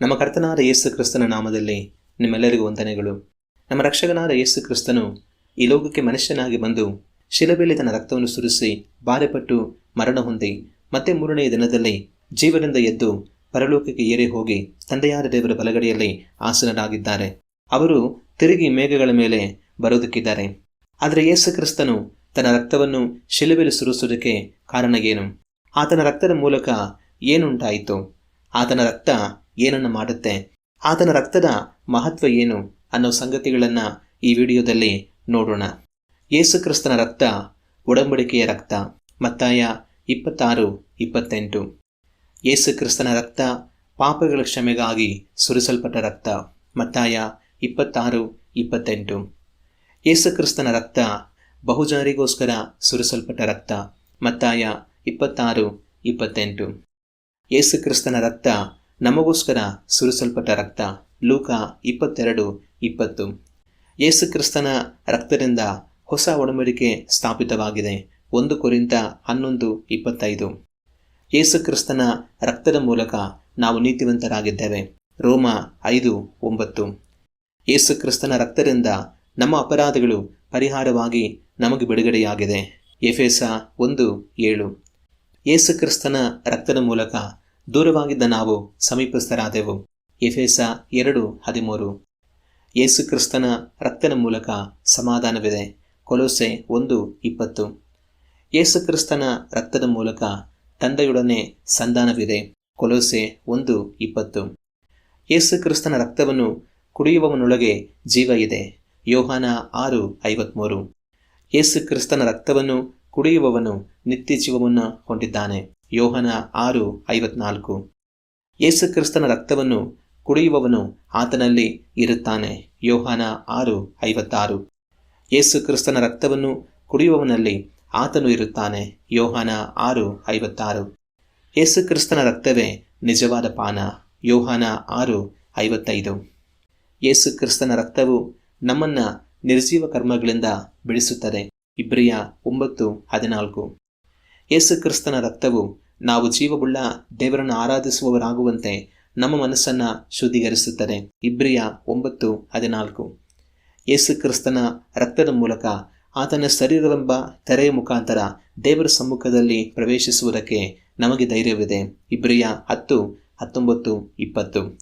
ನಮ್ಮ ಕರ್ತನಾದ ಯೇಸು ಕ್ರಿಸ್ತನ ನಾಮದಲ್ಲಿ ನಿಮ್ಮೆಲ್ಲರಿಗೂ ವಂದನೆಗಳು. ನಮ್ಮ ರಕ್ಷಕನಾದ ಯೇಸು ಕ್ರಿಸ್ತನು ಈ ಲೋಕಕ್ಕೆ ಮನುಷ್ಯನಾಗಿ ಬಂದು ಶಿಲಬೆಯಲ್ಲಿ ತನ್ನ ರಕ್ತವನ್ನು ಸುರಿಸಿ ಬಾರೆಪಟ್ಟು ಮರಣ ಹೊಂದಿ ಮತ್ತೆ ಮೂರನೆಯ ದಿನದಲ್ಲಿ ಜೀವನದಿಂದ ಎದ್ದು ಪರಲೋಕಕ್ಕೆ ಏರಿ ಹೋಗಿ ತಂದೆಯಾದ ದೇವರ ಬಲಗಡೆಯಲ್ಲಿ ಆಸನರಾಗಿದ್ದಾರೆ. ಅವರು ತಿರುಗಿ ಮೇಘಗಳ ಮೇಲೆ ಬರೋದಕ್ಕಿದ್ದಾರೆ ಆದರೆ ಯೇಸು ಕ್ರಿಸ್ತನು ತನ್ನ ರಕ್ತವನ್ನು ಶಿಲುಬೆಯಲ್ಲಿ ಸುರಿಸುವುದಕ್ಕೆ ಕಾರಣ ಏನು? ಆತನ ರಕ್ತದ ಮೂಲಕ ಏನುಂಟಾಯಿತು? ಆತನ ರಕ್ತ ಏನನ್ನು ಮಾಡುತ್ತೆ? ಆತನ ರಕ್ತದ ಮಹತ್ವ ಏನು ಅನ್ನೋ ಸಂಗತಿಗಳನ್ನು ಈ ವಿಡಿಯೋದಲ್ಲಿ ನೋಡೋಣ. ಯೇಸುಕ್ರಿಸ್ತನ ರಕ್ತ ಒಡಂಬಡಿಕೆಯ ರಕ್ತ. ಮತ್ತಾಯ ಇಪ್ಪತ್ತಾರು, ಇಪ್ಪತ್ತೆಂಟು. ಯೇಸುಕ್ರಿಸ್ತನ ರಕ್ತ ಪಾಪಗಳ ಕ್ಷಮೆಗಾಗಿ ಸುರಿಸಲ್ಪಟ್ಟ ರಕ್ತ. ಮತ್ತಾಯ ಇಪ್ಪತ್ತಾರು, ಇಪ್ಪತ್ತೆಂಟು. ಯೇಸುಕ್ರಿಸ್ತನ ರಕ್ತ ಬಹುಜನರಿಗೋಸ್ಕರ ಸುರಿಸಲ್ಪಟ್ಟ ರಕ್ತ. ಮತ್ತಾಯ ಇಪ್ಪತ್ತಾರು, ಇಪ್ಪತ್ತೆಂಟು. ಯೇಸುಕ್ರಿಸ್ತನ ರಕ್ತ ನಮಗೋಸ್ಕರ ಸುರಿಸಲ್ಪಟ್ಟ ರಕ್ತ, ಲೂಕ ಇಪ್ಪತ್ತೆರಡು, ಇಪ್ಪತ್ತು. ಯೇಸು ಕ್ರಿಸ್ತನ ರಕ್ತದಿಂದ ಹೊಸ ಒಡಂಬಡಿಕೆ ಸ್ಥಾಪಿತವಾಗಿದೆ. ಒಂದು ಕುರಿತ ಹನ್ನೊಂದು, ಇಪ್ಪತ್ತೈದು. ಯೇಸು ಕ್ರಿಸ್ತನ ರಕ್ತದ ಮೂಲಕ ನಾವು ನೀತಿವಂತರಾಗಿದ್ದೇವೆ. ರೋಮ ಐದು, ಒಂಬತ್ತು. ಯೇಸು ಕ್ರಿಸ್ತನ ರಕ್ತದಿಂದ ನಮ್ಮ ಅಪರಾಧಗಳು ಪರಿಹಾರವಾಗಿ ನಮಗೆ ಬಿಡುಗಡೆಯಾಗಿದೆ. ಎಫೆಸ ಒಂದು, ಏಳು. ಯೇಸು ಕ್ರಿಸ್ತನ ರಕ್ತದ ಮೂಲಕ ದೂರವಾಗಿದ್ದ ನಾವು ಸಮೀಪಸ್ಥರಾದೆವು ಎಫೆಸ ಎರಡು ಹದಿಮೂರು. ಯೇಸು ಕ್ರಿಸ್ತನ ರಕ್ತದ ಮೂಲಕ ಸಮಾಧಾನವಿದೆ. ಕೊಲೋಸೆ ಒಂದು ಇಪ್ಪತ್ತು. ಯೇಸು ಕ್ರಿಸ್ತನ ರಕ್ತದ ಮೂಲಕ ತಂದೆಯೊಡನೆ ಸಂಧಾನವಿದೆ. ಕೊಲೋಸೆ ಒಂದು ಇಪ್ಪತ್ತು. ಯೇಸು ಕ್ರಿಸ್ತನ ರಕ್ತವನ್ನು ಕುಡಿಯುವವನೊಳಗೆ ಜೀವ ಇದೆ. ಯೋಹಾನ ಆರು ಐವತ್ಮೂರು. ಯೇಸು ಕ್ರಿಸ್ತನ ರಕ್ತವನ್ನು ಕುಡಿಯುವವನು ನಿತ್ಯ ಜೀವವನ್ನು ಹೊಂದಿದ್ದಾನೆ. ಯೋಹನ ಆರು, ಐವತ್ನಾಲ್ಕು. ಯೇಸು ಕ್ರಿಸ್ತನ ರಕ್ತವನ್ನು ಕುಡಿಯುವವನು ಆತನಲ್ಲಿ ಇರುತ್ತಾನೆ. ಯೋಹನ ಆರು, ಐವತ್ತಾರು. ಯೇಸು ಕ್ರಿಸ್ತನ ರಕ್ತವನ್ನು ಕುಡಿಯುವವನಲ್ಲಿ ಆತನು ಇರುತ್ತಾನೆ. ಯೋಹನ ಆರು, ಐವತ್ತಾರು. ಯೇಸು ಕ್ರಿಸ್ತನ ರಕ್ತವೇ ನಿಜವಾದ ಪಾನ. ಯೋಹಾನ ಆರು, ಐವತ್ತೈದು. ಯೇಸು ಕ್ರಿಸ್ತನ ರಕ್ತವು ನಮ್ಮನ್ನ ನಿರ್ಜೀವ ಕರ್ಮಗಳಿಂದ ಬಿಡಿಸುತ್ತದೆ. ಇಬ್ರಿಯ ಒಂಬತ್ತು, ಹದಿನಾಲ್ಕು. ಯೇಸು ಕ್ರಿಸ್ತನ ರಕ್ತವು ನಾವು ಜೀವವುಳ್ಳ ದೇವರನ್ನು ಆರಾಧಿಸುವವರಾಗುವಂತೆ ನಮ್ಮ ಮನಸ್ಸನ್ನು ಶುದ್ಧೀಕರಿಸುತ್ತದೆ. ಇಬ್ರಿಯ ಒಂಬತ್ತು, ಹದಿನಾಲ್ಕು. ಯೇಸು ಕ್ರಿಸ್ತನ ರಕ್ತದ ಮೂಲಕ ಆತನ ಶರೀರವೆಂಬ ತೆರೆಯ ಮುಖಾಂತರ ದೇವರ ಸಮ್ಮುಖದಲ್ಲಿ ಪ್ರವೇಶಿಸುವುದಕ್ಕೆ ನಮಗೆ ಧೈರ್ಯವಿದೆ. ಇಬ್ರಿಯ ಹತ್ತು, ಹತ್ತೊಂಬತ್ತು, ಇಪ್ಪತ್ತು.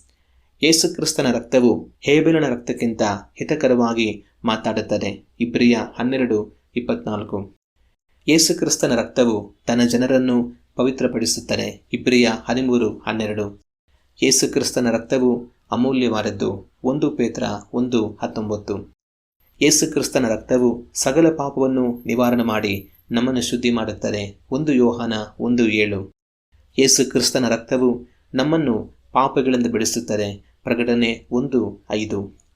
ಯೇಸು ಕ್ರಿಸ್ತನ ರಕ್ತವು ಹೇಬೆಲನ ರಕ್ತಕ್ಕಿಂತ ಹಿತಕರವಾಗಿ ಮಾತಾಡುತ್ತದೆ. ಇಬ್ರಿಯ ಹನ್ನೆರಡು, ಇಪ್ಪತ್ನಾಲ್ಕು. ಯೇಸು ಕ್ರಿಸ್ತನ ರಕ್ತವು ತನ್ನ ಜನರನ್ನು ಪವಿತ್ರಪಡಿಸುತ್ತದೆ ಇಬ್ರಿಯ ಹದಿಮೂರು, ಹನ್ನೆರಡು. ಯೇಸುಕ್ರಿಸ್ತನ ರಕ್ತವು ಅಮೂಲ್ಯವಾದದ್ದು. ಒಂದು ಪೇತ್ರ, ಒಂದು ಹತ್ತೊಂಬತ್ತು. ಯೇಸುಕ್ರಿಸ್ತನ ರಕ್ತವು ಸಗಲ ಪಾಪವನ್ನು ನಿವಾರಣೆ ಮಾಡಿ ನಮ್ಮನ್ನು ಶುದ್ಧಿ ಮಾಡುತ್ತದೆ. ಒಂದು ಯೋಹಾನ, ಒಂದು ಏಳು. ಯೇಸುಕ್ರಿಸ್ತನ ರಕ್ತವು ನಮ್ಮನ್ನು ಪಾಪಗಳಿಂದ ಬಿಡಿಸುತ್ತದೆ. ಪ್ರಕಟಣೆ ಒಂದು, ಐದು.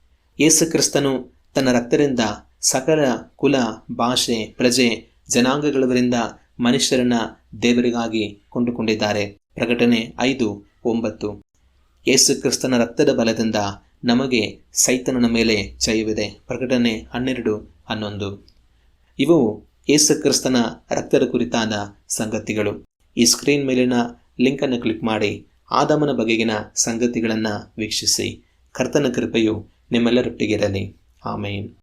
ಯೇಸು ಕ್ರಿಸ್ತನು ತನ್ನ ರಕ್ತದಿಂದ ಸಕಲ ಕುಲ, ಭಾಷೆ, ಪ್ರಜೆ, ಜನಾಂಗಗಳವರಿಂದ ಮನುಷ್ಯರನ್ನ ದೇವರಿಗಾಗಿ ಕೊಂಡುಕೊಂಡಿದ್ದಾರೆ. ಪ್ರಕಟಣೆ ಐದು, ಒಂಬತ್ತು. ಯೇಸು ಕ್ರಿಸ್ತನ ರಕ್ತದ ಬಲದಿಂದ ನಮಗೆ ಸೈತನನ ಮೇಲೆ ಜಯವಿದೆ ಪ್ರಕಟಣೆ ಹನ್ನೆರಡು, ಹನ್ನೊಂದು. ಇವು ಯೇಸು ಕ್ರಿಸ್ತನ ರಕ್ತದ ಕುರಿತಾದ ಸಂಗತಿಗಳು. ಈ ಸ್ಕ್ರೀನ್ ಮೇಲಿನ ಲಿಂಕನ್ನು ಕ್ಲಿಕ್ ಮಾಡಿ, ಆದಾಮನ ಬಗೆಗಿನ ಸಂಗತಿಗಳನ್ನು ವೀಕ್ಷಿಸಿ. ಕರ್ತನ ಕೃಪೆಯು ನಿಮ್ಮೆಲ್ಲರೊಟ್ಟಿಗಿರಲಿ. ಆಮೇನ್.